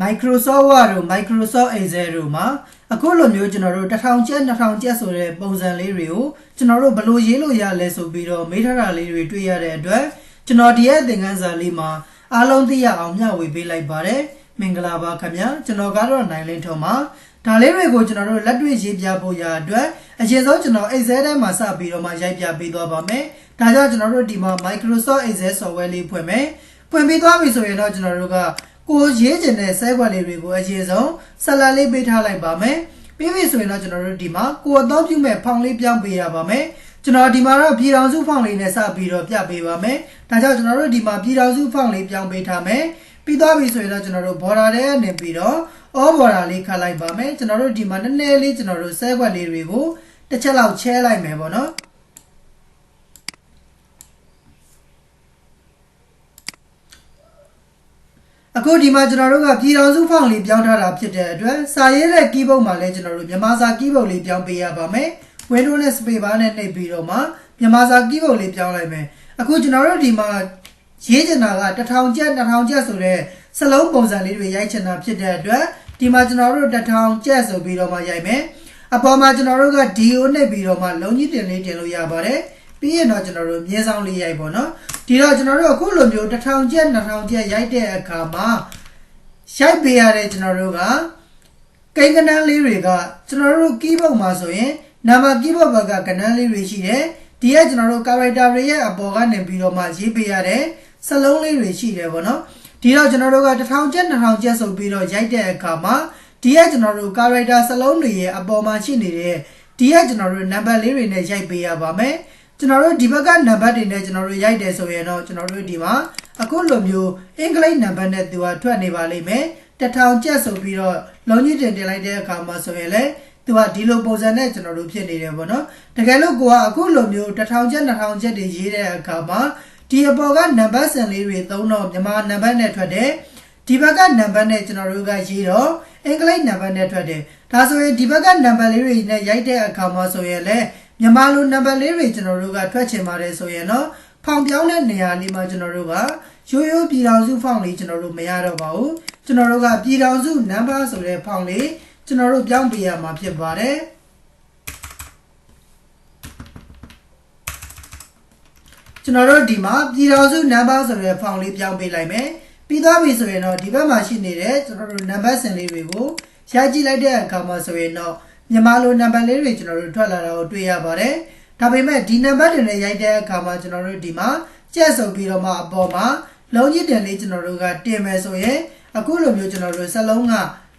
Microsoft Word တို့ Microsoft Excel တို့မှာအခုလိုမျိုးကျွန်တော်တို့1000ကျပ်2000ကျပ်ဆိုတဲ့ပုံစံလေးတွေကိုကျွန်တော်တို့ဘယ်လိုရေးလို့ရလဲဆိုပြီးတော့မေးထားတာလေးတွေတွေ့ရတဲ့အတွက်ကျွန်တော်ဒီရဲ့သင်ခန်းစာလေးမှာအားလုံးသိရအောင်မျှဝေပေးလိုက်ပါတယ်မင်္ဂလာပါခင်ဗျာကျွန်တော်ကတော့နိုင်လင်းထုံပါဒါလေးတွေကိုကျွန်တော်တို့လက်တွေ့ရေးပြဖို့ရအတွက်အရင်ဆုံးကျွန်တော် Excel ထဲမှာစပြီးတော့မှရိုက်ပြပေးသွားပါမယ်ဒါကြောင့်ကျွန်တော်တို့ဒီမှာ Microsoft Excel software လေးဖွင့်မယ်ဖွင့်ပြီးသွားပြီဆိုရင်တော့ကျွန်တော်တို့က ကိုရေးချင်တဲ့ site ခွက်လေးတွေကိုအရင်ဆုံးဆက်လာလေးပေးထားလိုက်ပါမယ်ပြီးပြီဆိုရင်တော့ကျွန်တော်တို့ဒီမှာကိုအသုံးပြုမဲ့ဖောင်လေးပြောင်းပေးရပါမယ်ကျွန်တော်ဒီမှာတော့ပြည်တော်စုဖောင်လေးနဲ့စပြီးတော့ပြပေးပါမယ်ဒါကြောင့်ကျွန်တော်တို့ဒီမှာပြည်တော်စုဖောင်လေးပြောင်းပေးထားမယ်ပြီးသွားပြီဆိုရင်တော့ကျွန်တော်တို့ border ထဲကနေပြီးတော့ all border လေးခတ်လိုက်ပါမယ်ကျွန်တော်တို့ဒီမှာနည်းနည်းလေးကျွန်တော်တို့ site ခွက်လေးတွေကိုတစ်ချက်လောက်ချဲလိုက်မယ်ပေါ့နော် အခုဒီမှာကျွန်တော်တို့ကပြည်တော်စုဖောင်လေးပြောင်းထားတာဖြစ်တဲ့အတွက်စာရေးတဲ့ keyboard မှာလည်းကျွန်တော်တို့မြန်မာစာ keyboard လေးပြောင်းပေးရပါမယ် Windows နဲ့ space bar နဲ့နှိပ်ပြီးတော့မှမြန်မာစာ keyboard လေးပြောင်းလိုက်မယ်အခုကျွန်တော်တို့ဒီမှာရေးချင်တာက1000ကျပ်2000ကျပ်ဆိုတဲ့စလုံးပုံစံလေးတွေရိုက်ချင်တာဖြစ်တဲ့အတွက်ဒီမှာကျွန်တော်တို့1000ကျပ်ဆိုပြီးတော့မှရိုက်မယ်အပေါ်မှာကျွန်တော်တို့က DO နှိပ်ပြီးတော့မှလုံးကြီးတင်လေးတင်လို့ရပါတယ် ပြီးရင်တော့ကျွန်တော်တို့မြင်းဆောင်လေးရိုက်ပေါ့နော်ဒီတော့ကျွန်တော်တို့အခုလိုမျိုး1000ကျပ်2000ကျပ်ရိုက်တဲ့အခါမှာရိုက်ပေးရတဲ့ကျွန်တော်တို့ကကိန်းကနန်းလေးတွေကကျွန်တော်တို့ keyboard မှာဆိုရင်နာမ keyboard ဘက်ကကနန်းလေးတွေရှိတယ်ဒီကကျွန်တော်တို့ character တွေရဲ့အပေါ်ကနေပြီးတော့မှရေးပေးရတဲ့စလုံးလေးတွေရှိတယ်ပေါ့နော်ဒီတော့ကျွန်တော်တို့က1000ကျပ်2000ကျပ်ဆိုပြီးတော့ရိုက်တဲ့အခါမှာဒီကကျွန်တော်တို့ character စလုံးတွေရဲ့အပေါ်မှာရှိနေတဲ့ဒီကကျွန်တော်တို့ number လေးတွေနဲ့ရိုက်ပေးရပါမယ် ကျွန်တော်တို့ဒီဘက်ကနံပါတ်တွေနဲ့ကျွန်တော်တို့ရိုက်တယ်ဆိုရင်တော့ကျွန်တော်တို့ဒီမှာအခုလိုမျိုးအင်္ဂလိပ်နံပါတ်နဲ့သူကထွက်နေပါလိမ့်မယ်တထောင်ကျက်ဆိုပြီးတော့လုံးကြီးတင်တင်လိုက်တဲ့အခါမှာဆိုရင်လေသူကဒီလိုပုံစံနဲ့ကျွန်တော်တို့ဖြစ်နေတယ်ပေါ့နော်တကယ်လို့ကိုကအခုလိုမျိုးတထောင်ကျက်နှစ်ထောင်ကျက်တွေရေးတဲ့အခါမှာဒီအပေါ်ကနံပါတ်စံလေးတွေသုံးတော့မြန်မာနံပါတ်နဲ့ထွက်တယ်ဒီဘက်ကနံပါတ်နဲ့ကျွန်တော်တို့ကရေးတော့အင်္ဂလိပ်နံပါတ်နဲ့ထွက်တယ်ဒါဆိုရင်ဒီဘက်ကနံပါတ်လေးတွေနဲ့ရိုက်တဲ့အခါမှာဆိုရင်လေ မြန်မာလိုနံပါတ်လေးတွေကျွန်တော်တို့ကထွက်ချင်ပါတယ်ဆိုရင်တော့ဖောင်ပြောင်းတဲ့နေရာလေးမှာကျွန်တော်တို့ကရိုးရိုးပြည်တော်စုဖောင်လေးကျွန်တော်တို့မရတော့ပါဘူးကျွန်တော်တို့ကပြည်တော်စုနံပါတ်ဆိုတဲ့ဖောင်လေးကျွန်တော်တို့ပြောင်းပေးရမှာဖြစ်ပါတယ်ကျွန်တော်တို့ဒီမှာပြည်တော်စုနံပါတ်ဆိုတဲ့ဖောင်လေးပြောင်းပေးလိုက်မယ်ပြီးသွားပြီဆိုရင်တော့ဒီဘက်မှာရှိနေတဲ့ကျွန်တော်တို့နံပါတ်စင်လေးတွေကိုရိုက်ကြည့်လိုက်တဲ့အခါမှာဆိုရင်တော့ မြန်မာလိုနံပါတ်လေးတွေကျွန်တော်တို့ထွက်လာတာကိုတွေ့ရပါတယ်။ဒါပေမဲ့ဒီနံပါတ်တွေနဲ့ရိုက်တဲ့အခါမှာကျွန်တော်တို့ဒီမှာကြက်ဆုံပြီးတော့မှအပေါ်မှာလုံးကြီးတင်လေးကျွန်တော်တို့ကတင်မယ်ဆိုရင်အခုလိုမျိုးကျွန်တော်တို့စလုံးက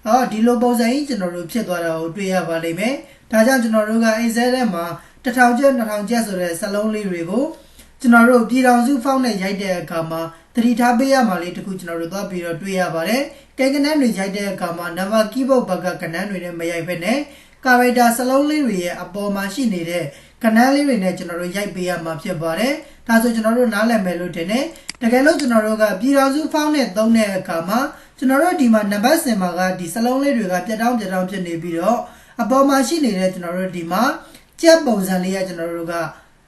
ဟောဒီလိုပုံစံကြီးကျွန်တော်တို့ဖြစ်သွားတာကိုတွေ့ရပါလိမ့်မယ်။ဒါကြောင့်ကျွန်တော်တို့က Excel ထဲမှာ1000ကျပ်2000ကျပ်ဆိုတဲ့စလုံးလေးတွေကိုကျွန်တော်တို့ပြည်တော်စုဖောင်းနဲ့ရိုက်တဲ့အခါမှာသတိထားပေးရမှာလေးတခုကျွန်တော်တို့သွားပြီးတော့တွေ့ရပါတယ်။ကဲကနန်းတွေရိုက်တဲ့အခါမှာနံပါတ် keyboard ဘက်ကကနန်းတွေနဲ့မရိုက်ဘဲနဲ့ character စလုံးလေးတွေရဲ့အပေါ်မှာရှိနေတဲ့ကဏ္ဍလေးတွေနဲ့ကျွန်တော်တို့ရိုက်ပေးရမှာဖြစ်ပါတယ်။ဒါဆိုကျွန်တော်တို့နားလည်မယ်လို့ထင်တယ်။တကယ်လို့ကျွန်တော်တို့ကပြည်တော်စုဖောင်းနဲ့သုံးတဲ့အခါမှာကျွန်တော်တို့ဒီမှာနံပါတ်စင်မှာကဒီစလုံးလေးတွေကပြတ်တောင်းပြတ်တောင်းဖြစ်နေပြီးတော့အပေါ်မှာရှိနေတဲ့ကျွန်တော်တို့ဒီမှာကြက်ပုံစံလေးကကျွန်တော်တို့က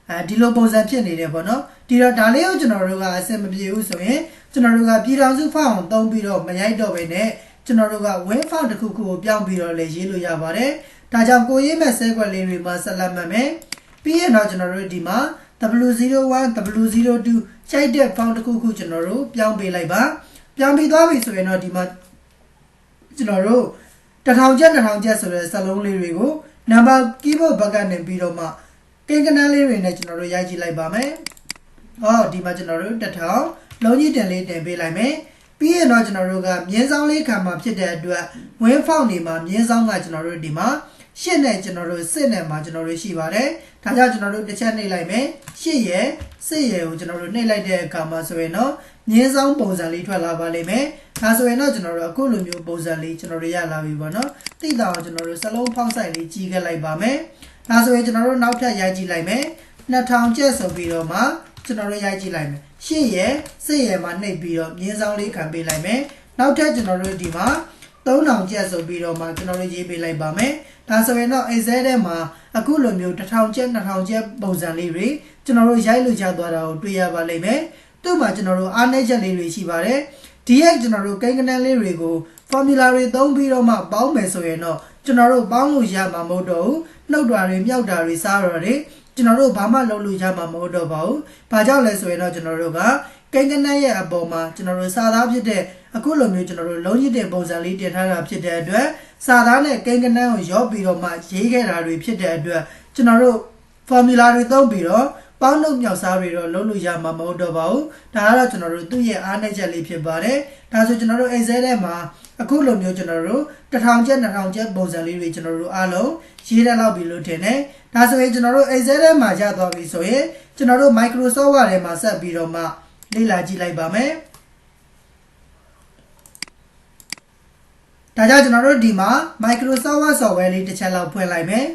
အဲဒီလိုပုံစံဖြစ်နေတယ်ပေါ့နော်။ဒီတော့ဒါလေးကိုကျွန်တော်တို့ကအဆင်မပြေဘူးဆိုရင်ကျွန်တော်တို့ကပြည်တော်စုဖောင်းသုံးပြီးတော့မရိုက်တော့ဘဲနဲ့ ကျွန်တော်တို့က win font တစ်ခုခုကိုပြောင်းပြီးတော့လည်းရေးလို့ရပါတယ်။ဒါကြောင့်ကိုရေးမဲ့ဆဲခွက်လေးတွေမှာဆက်လက်မှတ်မယ်ပြီးရင်တော့ကျွန်တော်တို့ဒီမှာ W01 W02 ချိုက်တဲ့ font တစ်ခုခုကျွန်တော်တို့ပြောင်းပေးလိုက်ပါပြောင်းပြီးသွားပြီဆိုရင်တော့ဒီမှာကျွန်တော်တို့1000ကျပ်2000ကျပ်ဆိုတဲ့စလုံးလေးတွေကိုနံပါတ် keyboard ဘက်ကနေပြီးတော့မှကိန်းကနန်းလေးတွေနဲ့ကျွန်တော်တို့ရိုက်ကြည့်လိုက်ပါမယ်ဟောဒီမှာကျွန်တော်တို့1000လုံးကြီးတင်လေးတင်ပေးလိုက်မယ် ပြီးရင်တော့ကျွန်တော်တို့ကမြင်းဆောင်လေးခံမှာဖြစ်တဲ့အတွက်ဝင်းဖောက်နေမှာမြင်းဆောင်ကကျွန်တော်တို့ဒီမှာရှစ်နဲ့ကျွန်တော်တို့စစ်နဲ့မှာကျွန်တော်တို့ရှိပါတယ်။ဒါကြောင့်ကျွန်တော်တို့တစ်ချက်နှိပ်လိုက်မယ်။ရှစ်ရယ်စစ်ရယ်ကိုကျွန်တော်တို့နှိပ်လိုက်တဲ့အခါမှာဆိုရင်တော့မြင်းဆောင်ပုံစံလေးထွက်လာပါလိမ့်မယ်။ဒါဆိုရင်တော့ကျွန်တော်တို့အခုလိုမျိုးပုံစံလေးကျွန်တော်တို့ရလာပြီပေါ့နော်။သိတာအောင်ကျွန်တော်တို့စလုံးဖောက်ဆိုင်လေးကြီးခဲ့လိုက်ပါမယ်။ဒါဆိုရင်ကျွန်တော်တို့နောက်ထပ်ရိုက်ကြည့်လိုက်မယ်။2000ကျပ်ဆိုပြီးတော့မှ ကျွန်တော်တို့ရိုက်ကြည့်လိုက်မယ်။ရှစ်ရယ်စစ်ရယ်မှာနှိပ်ပြီးတော့မြင်းဆောင်လေးခံပေးလိုက်မယ်။နောက်ထပ်ကျွန်တော်တို့ဒီမှာ3000ကျပ်ဆိုပြီးတော့မှကျွန်တော်တို့ရေးပေးလိုက်ပါမယ်။ဒါဆိုရင်တော့ Excel ထဲမှာအခုလိုမျိုး1000ကျပ်2000ကျပ်ပုံစံလေးတွေကျွန်တော်တို့ရိုက်လို့ရသွားတာကိုတွေ့ရပါလိမ့်မယ်။သူ့မှာကျွန်တော်တို့အားနည်းချက်လေးတွေရှိပါတယ်။ဒီရဲ့ကျွန်တော်တို့ကိန်းကနန်းလေးတွေကို formula တွေသုံးပြီးတော့မှပေါင်းမယ်ဆိုရင်တော့ကျွန်တော်တို့ပေါင်းလို့ရမှာမဟုတ်တော့ဘူးနှုတ်တာတွေမြောက်တာတွေစားတော့တွေ ကျွန်တော်တို့ဘာမှလုပ်လို့ရမှာမဟုတ်တော့ပါဘူး။ဘာကြောင့်လဲဆိုရင်တော့ကျွန်တော်တို့ကကိန်းကနက်ရဲ့အပေါ်မှာကျွန်တော်တို့စာသားဖြစ်တဲ့အခုလိုမျိုးကျွန်တော်တို့လုံးရစ်တဲ့ပုံစံလေးတင်ထားတာဖြစ်တဲ့အတွက်စာသားနဲ့ကိန်းကနက်ကိုရောပြီးတော့မှရေးခဲ့တာတွေဖြစ်တဲ့အတွက်ကျွန်တော်တို့ formula တွေသုံးပြီးတော့ ပေါင်းနှုတ်မြောက်စားတွေတော့လုံးလို့ရမှာမဟုတ်တော့ပါဘူးဒါကတော့ကျွန်တော်တို့သူ့ရဲ့အားနည်းချက်လေးဖြစ်ပါတယ်ဒါဆိုကျွန်တော်တို့ Excel ထဲမှာအခုလိုမျိုးကျွန်တော်တို့1000ကျပ်2000ကျပ်ပုံစံလေးတွေကျွန်တော်တို့အားလုံးရေးရလောက်ပြီလို့ထင်တယ်ဒါဆိုရင်ကျွန်တော်တို့ Excel ထဲမှာရသွားပြီဆိုရင်ကျွန်တော်တို့ Microsoft Word ထဲမှာဆက်ပြီးတော့မှလေ့လာကြည့်လိုက်ပါမယ်ဒါကြောင့်ကျွန်တော်တို့ဒီမှာ Microsoft Word software လေးတစ်ချက်လောက်ဖွင့်လိုက်မယ်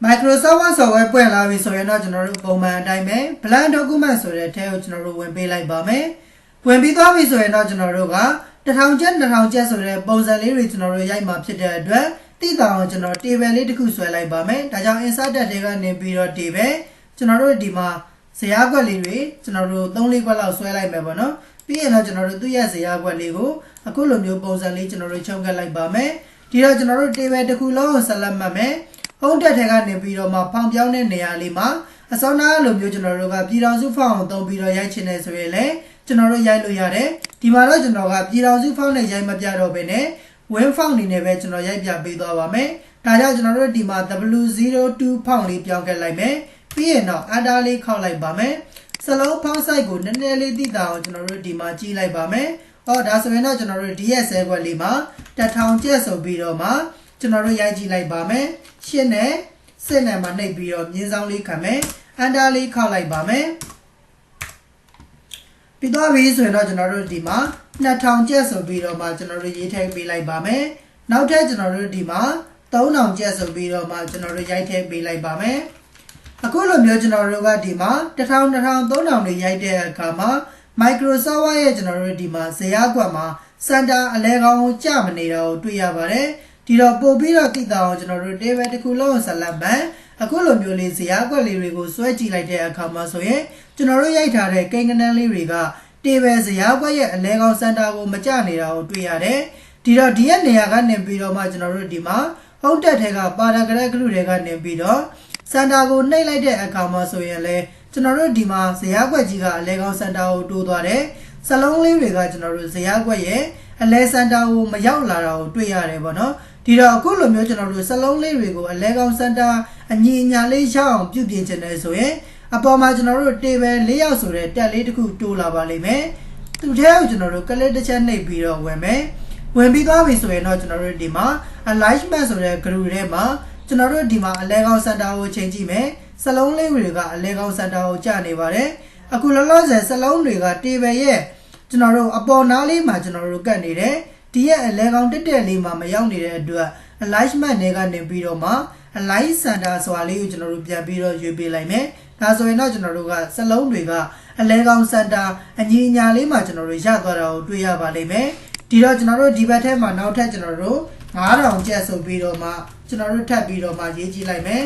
Microsoft Word software ပွင့်လာပြီဆိုရင်တော့ကျွန်တော်တို့ပုံမှန်အတိုင်းပဲ blank document ဆိုတဲ့အထဲကိုကျွန်တော်တို့ဝင်ပေးလိုက်ပါမယ်။ဝင်ပြီးသွားပြီဆိုရင်တော့ကျွန်တော်တို့က1000ကျပ်2000ကျပ်ဆိုတဲ့ပုံစံလေးတွေကျွန်တော်တို့ရိုက်မှာဖြစ်တဲ့အတွက်တိတောင်ကျွန်တော် table လေးတစ်ခုဆွဲလိုက်ပါမယ်။ဒါကြောင့် insert tab တွေကနေပြီးတော့ table ကျွန်တော်တို့ဒီမှာဇယားကွက်လေးတွေကျွန်တော်တို့3လေးကွက်လောက်ဆွဲလိုက်မယ်ပေါ့နော်။ပြီးရင်တော့ကျွန်တော်တို့သူ့ရဲ့ဇယားကွက်လေးကိုအခုလိုမျိုးပုံစံလေးကျွန်တော်တို့ချုပ်ကပ်လိုက်ပါမယ်။ဒီတော့ကျွန်တော်တို့ table တစ်ခုလုံးကိုဆက်လက်မှတ်မယ်။ ဟုတ်တက်ထဲကနေပြီးတော့မှဖောင်ပြောင်းတဲ့နေရာလေးမှာအစောနာလိုမျိုးကျွန်တော်တို့ကပြည်တော်စုဖောင်ကိုသုံးပြီးတော့ရိုက်ချင်နေဆိုရင်လည်းကျွန်တော်တို့ရိုက်လို့ရတယ်ဒီမှာတော့ကျွန်တော်ကပြည်တော်စုဖောင်နဲ့ရိုက်မပြတော့ဘဲနဲ့ win ဖောင်နေနဲ့ပဲကျွန်တော်ရိုက်ပြပေးသွားပါမယ်ဒါကြောင့်ကျွန်တော်တို့ဒီမှာ W02 ဖောင်လေးပြောင်းခဲ့လိုက်မယ်ပြီးရင်တော့ enter လေးခောက်လိုက်ပါမယ်စလုံးဖောင် site ကိုနည်းနည်းလေးသိတာအောင်ကျွန်တော်တို့ဒီမှာကြည့်လိုက်ပါမယ်ဟောဒါဆိုရင်တော့ကျွန်တော်တို့ DSL ခွက်လေးမှာ1000ကျပ်ဆိုပြီးတော့မှ ကျွန်တော်တို့ရိုက်ကြည့်လိုက်ပါမယ်ရှင်းနဲ့စစ်နဲ့မှနှိပ်ပြီးတော့မြင်းဆောင်လေးခံမယ်အန်တာလေးခောက်လိုက်ပါမယ်ပြီးတော့ပြီဆိုရင်တော့ကျွန်တော်တို့ဒီမှာ2000ကျပ်ဆိုပြီးတော့မှကျွန်တော်တို့ရေးထည့်ပေးလိုက်ပါမယ်နောက်ထပ်ကျွန်တော်တို့ဒီမှာ3000ကျပ်ဆိုပြီးတော့မှကျွန်တော်တို့ရိုက်ထည့်ပေးလိုက်ပါမယ်အခုလိုမျိုးကျွန်တော်တို့ကဒီမှာ1000 2000 3000တွေရိုက်တဲ့အခါမှာ Microsoft ရဲ့ကျွန်တော်တို့ဒီမှာဇယားကွက်မှာစန်တာအလဲကောင်းကြမနေတာကိုတွေ့ရပါတယ် ဒီတော့ပို့ပြီးတော့သိတာအောင်ကျွန်တော်တို့ table တစ်ခုလုံးဆက်လက်ပံအခုလိုမျိုးလေးဇယားကွက်လေးတွေကိုဆွဲကြည့်လိုက်တဲ့အခါမှာဆိုရင်ကျွန်တော်တို့ရိုက်ထားတဲ့ကိန်းကနန်းလေးတွေက table ဇယားကွက်ရဲ့အလဲကောင်းစင်တာကိုမကျနေတာကိုတွေ့ရတယ်ဒီတော့ဒီရဲ့နေရာကနေပြီးတော့မှကျွန်တော်တို့ဒီမှာဟုတ်တက်ထဲကပါရာဂရက်ဂရုတွေကနေပြီးတော့စင်တာကိုနှိပ်လိုက်တဲ့အခါမှာဆိုရင်လည်းကျွန်တော်တို့ဒီမှာဇယားကွက်ကြီးကအလဲကောင်းစင်တာကိုတိုးသွားတယ်စလုံးလေးတွေကကျွန်တော်တို့ဇယားကွက်ရဲ့အလဲစင်တာကိုမရောက်လာတာကိုတွေ့ရတယ်ပေါ့နော် ဒီတော့အခုလိုမျိုးကျွန်တော်တို့စလုံးလေးတွေကိုအလဲကောင်စင်တာအညီအညာလေးရအောင်ပြုပြင်ချင်တယ်ဆိုရင်အပေါ်မှာကျွန်တော်တို့ table ၄ယောက်ဆိုတဲ့တက်လေးတစ်ခုတိုးလာပါလိမ့်မယ်သူထဲကိုကျွန်တော်တို့ကလစ်တစ်ချက်နှိပ်ပြီးတော့ဝင်မယ်ဝင်ပြီးသွားပြီဆိုရင်တော့ကျွန်တော်တို့ဒီမှာ alignment ဆိုတဲ့ group ထဲမှာကျွန်တော်တို့ဒီမှာအလဲကောင်စင်တာကိုချိန်ကြည့်မယ်စလုံးလေးတွေကအလဲကောင်စင်တာကိုကျနေပါတယ်အခုလောလောဆယ်စလုံးတွေက table ရဲ့ကျွန်တော်တို့အပေါ်နားလေးမှာကျွန်တော်တို့ကတ်နေတယ် ဒီရဲ့အလဲကောင်တက်တက်လေးမှာမရောက်နေတဲ့အတွက် alignment တွေကနေပြီးတော့မှ align center ဆိုတာလေးကိုကျွန်တော်တို့ပြန်ပြီးတော့ရွေးပေးလိုက်မယ်ဒါဆိုရင်တော့ကျွန်တော်တို့ကစလုံးတွေကအလဲကောင် center အညီအညာလေးမှာကျွန်တော်တို့ရသွားတာကိုတွေ့ရပါလိမ့်မယ်ဒီတော့ကျွန်တော်တို့ဒီဘက်ထဲမှာနောက်ထပ်ကျွန်တော်တို့9000ကျပ်ဆိုပြီးတော့မှကျွန်တော်တို့ထပ်ပြီးတော့မှရေးကြည့်လိုက်မယ်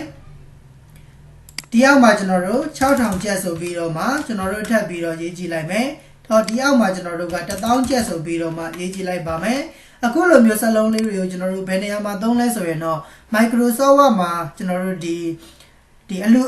ဒီအောက်မှာကျွန်တော်တို့6000ကျပ်ဆိုပြီးတော့မှကျွန်တော်တို့ထပ်ပြီးတော့ရေးကြည့်လိုက်မယ် တော့ဒီအောက်မှာကျွန်တော်တို့က1000ကျပ်ဆိုပြီးတော့မှရေးကြည့်လိုက်ပါမယ်အခုလိုမျိုးစလုံးလေးတွေကိုကျွန်တော်တို့ဘယ်နေရာမှာသုံးလဲဆိုရင်တော့ Microsoft Word မှာကျွန်တော်တို့ဒီဒီအလူ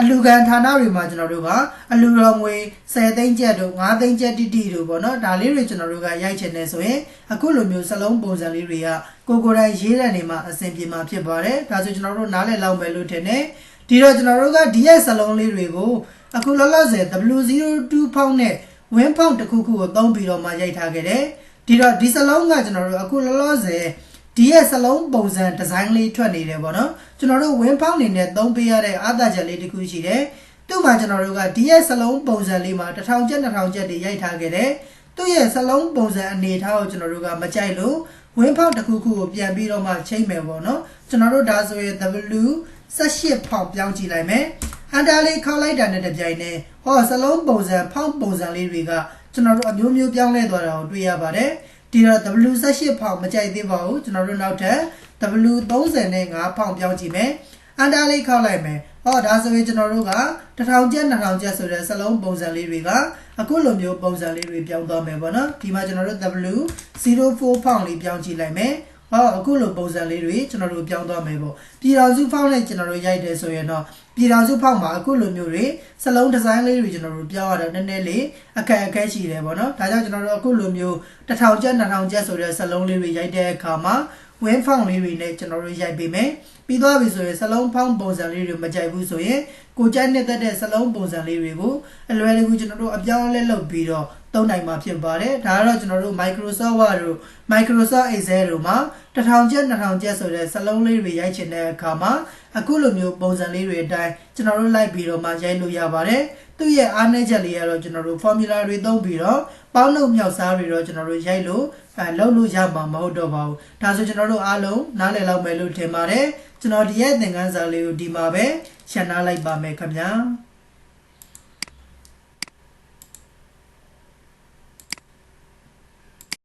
အလူကန်ဌာနတွေမှာကျွန်တော်တို့ကအလူတော်ငွေ10သိန်းကျပ်တို့9သိန်းကျပ်တိတိတို့ပေါ့နော်ဒါလေးတွေကျွန်တော်တို့ကရိုက်ချင်နေဆိုရင်အခုလိုမျိုးစလုံးပုံစံလေးတွေကကိုကိုယ်တိုင်ရေးတဲ့နေမှာအဆင်ပြေမှာဖြစ်ပါတယ်ဒါဆိုကျွန်တော်တို့နားလည်လောက်မယ်လို့ထင်တယ်ဒီတော့ကျွန်တော်တို့ကဒီရဲ့စလုံးလေးတွေကိုအခုလောလောဆယ် W02 ဖောင်းနဲ့ win ဖောင်းတစ်ခုခုကိုသုံးပြီးတော့မှရိုက်ထားခဲ့တယ်ဒီတော့ဒီစလုံးကကျွန်တော်တို့အခုလောလောဆယ်ဒီရဲ့စလုံးပုံစံဒီဇိုင်းလေးထွက်နေတယ်ပေါ့နော်ကျွန်တော်တို့ win ဖောင်းနေနဲ့သုံးပေးရတဲ့အာသာချက်လေးတစ်ခုရှိတယ်သူ့မှာကျွန်တော်တို့ကဒီရဲ့စလုံးပုံစံလေးမှာ1000ကျပ်2000ကျပ်တွေရိုက်ထားခဲ့တယ်သူ့ရဲ့စလုံးပုံစံအနေထားကိုကျွန်တော်တို့ကမကြိုက်လို့ဝင်းဖောက်တစ်ခုခုကိုပြန်ပြီးတော့မှချိန်မယ်ပေါ့နော်ကျွန်တော်တို့ဒါဆိုရင် W 18ဖောက်ပြောင်းကြည့်လိုက်မယ် အန်တာလေးခောက်လိုက်တာနဲ့တပြိုင်နက်ဟောစလုံးပုံစံဖောက်ပုံစံလေးတွေကကျွန်တော်တို့အမျိုးမျိုးပြောင်းလဲသွားတာကိုတွေ့ရပါတယ်ဒီတော့ W18 ဖောင်မကြိုက်သေးပါဘူးကျွန်တော်တို့နောက်ထပ် W35 ဖောင်ပြောင်းကြည့်မယ်အန်တာလေးခောက်လိုက်မယ်ဟောဒါဆိုရင်ကျွန်တော်တို့က1000ကျပ်2000ကျပ်ဆိုတဲ့စလုံးပုံစံလေးတွေကအခုလိုမျိုးပုံစံလေးတွေပြောင်းသွားမယ်ပေါ့နော်ဒီမှာကျွန်တော်တို့ W04 ဖောင်လေးပြောင်းကြည့်လိုက်မယ် ဟောအခုလိုပုံစံလေးတွေကျွန်တော်တို့ပြောင်းသွားမယ်ပေါ့ပြည်တော်စုဖောင်းနဲ့ကျွန်တော်တို့ရိုက်တယ်ဆိုရင်တော့ပြည်တော်စုဖောင်းမှာအခုလိုမျိုးတွေစလုံးဒီဇိုင်းလေးတွေကျွန်တော်တို့ပြောင်းရတော့နည်းနည်းလေးအခက်အခဲရှိတယ်ပေါ့နော်ဒါကြောင့်ကျွန်တော်တို့အခုလိုမျိုး1000ကျပ်2000ကျပ်ဆိုတဲ့စလုံးလေးတွေရိုက်တဲ့အခါမှာဝင်းဖောင်းလေးတွေနဲ့ကျွန်တော်တို့ရိုက်ပေးမယ်ပြီးသွားပြီဆိုရင်စလုံးဖောင်းပုံစံလေးတွေမကြိုက်ဘူးဆိုရင်ကိုကြိုက်နေတဲ့တဲ့စလုံးပုံစံလေးတွေကိုအလွယ်တကူကျွန်တော်တို့အပြောင်းအလဲလုပ်ပြီးတော့ သုံးနိုင်မှာဖြစ်ပါတယ်ဒါကတော့ကျွန်တော်တို့ Microsoft Word တို့ Microsoft Excel တို့မှာ1000ကျပ်2000ကျပ်ဆိုတဲ့စလုံးလေးတွေရိုက်ချင်တဲ့အခါမှာအခုလိုမျိုးပုံစံလေးတွေအတိုင်းကျွန်တော်တို့လိုက်ပြီးတော့မှရိုက်လို့ရပါတယ်သူ့ရဲ့အားနည်းချက်လေးကတော့ကျွန်တော်တို့ formula တွေသုံးပြီးတော့ပေါင်းလို့မြောက်စားတွေတော့ကျွန်တော်တို့ရိုက်လို့အဲလုပ်လို့ရမှာမဟုတ်တော့ပါဘူးဒါဆိုကျွန်တော်တို့အားလုံးနားလည်လောက်မယ်လို့ထင်ပါတယ်ကျွန်တော်ဒီရဲ့သင်ခန်းစာလေးကိုဒီမှာပဲရှင်းနာလိုက်ပါမယ်ခင်ဗျာ